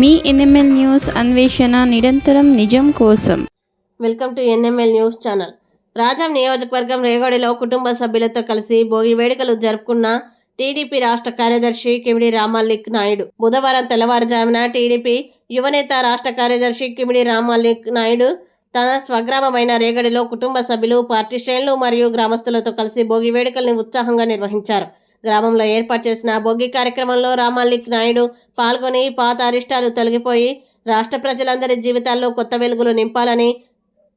మీ NML news అన్వేషణ నిరంతరం నిజం కోసం. Welcome to NML news channel. Rajam నియోజకవర్గం రేగడిలో కుటుంబ సభ్యులతో కలిసి భోగి వేడుకలు జరుపుకున్న టీడీపీ రాష్ట్ర కార్యదర్శి కిమిడి రామాలిక్ నాయుడు. బుధవారం తెల్లవారుజామున టీడీపీ యువనేత రాష్ట్ర కార్యదర్శి కిమిడి రామాలిక్ నాయుడు తన స్వగ్రామమైన రేగడిలో కుటుంబ సభ్యులు పార్టీ శ్రేణులు మరియు గ్రామస్తులతో కలిసి భోగి వేడుకల్ని ఉత్సాహంగా నిర్వహించారు. గ్రామంలో ఏర్పాటు చేసిన భోగి కార్యక్రమంలో రామల్లిక్ నాయుడు పాల్గొని పాత అరిష్టాలు తొలగిపోయి రాష్ట్ర ప్రజలందరి జీవితాల్లో కొత్త వెలుగులు నింపాలని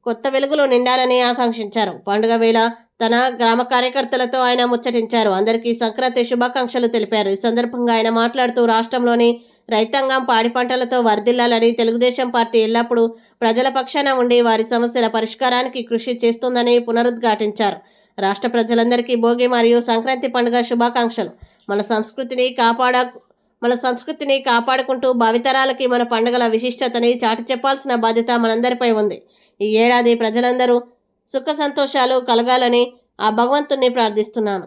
కొత్త వెలుగులు నిండాలని ఆకాంక్షించారు. పండుగ వేళ తన గ్రామ కార్యకర్తలతో ఆయన ముచ్చటించారు. అందరికీ సంక్రాంతి శుభాకాంక్షలు తెలిపారు. ఈ సందర్భంగా ఆయన మాట్లాడుతూ రాష్ట్రంలోని రైతాంగం పాడి పంటలతో వర్ధిల్లాలని తెలుగుదేశం పార్టీ ఎల్లప్పుడూ ప్రజల పక్షాన ఉండి వారి సమస్యల పరిష్కారానికి కృషి చేస్తుందని పునరుద్ఘాటించారు. రాష్ట్ర ప్రజలందరికీ భోగి మరియు సంక్రాంతి పండుగ శుభాకాంక్షలు. మన సంస్కృతిని కాపాడ మన సంస్కృతిని కాపాడుకుంటూ భావితరాలకి మన పండుగల విశిష్టతని చాటి చెప్పాల్సిన బాధ్యత మనందరిపై ఉంది. ఈ ఏడాది ప్రజలందరూ సుఖ సంతోషాలు కలగాలని ఆ భగవంతుణ్ణి ప్రార్థిస్తున్నాను.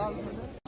అవును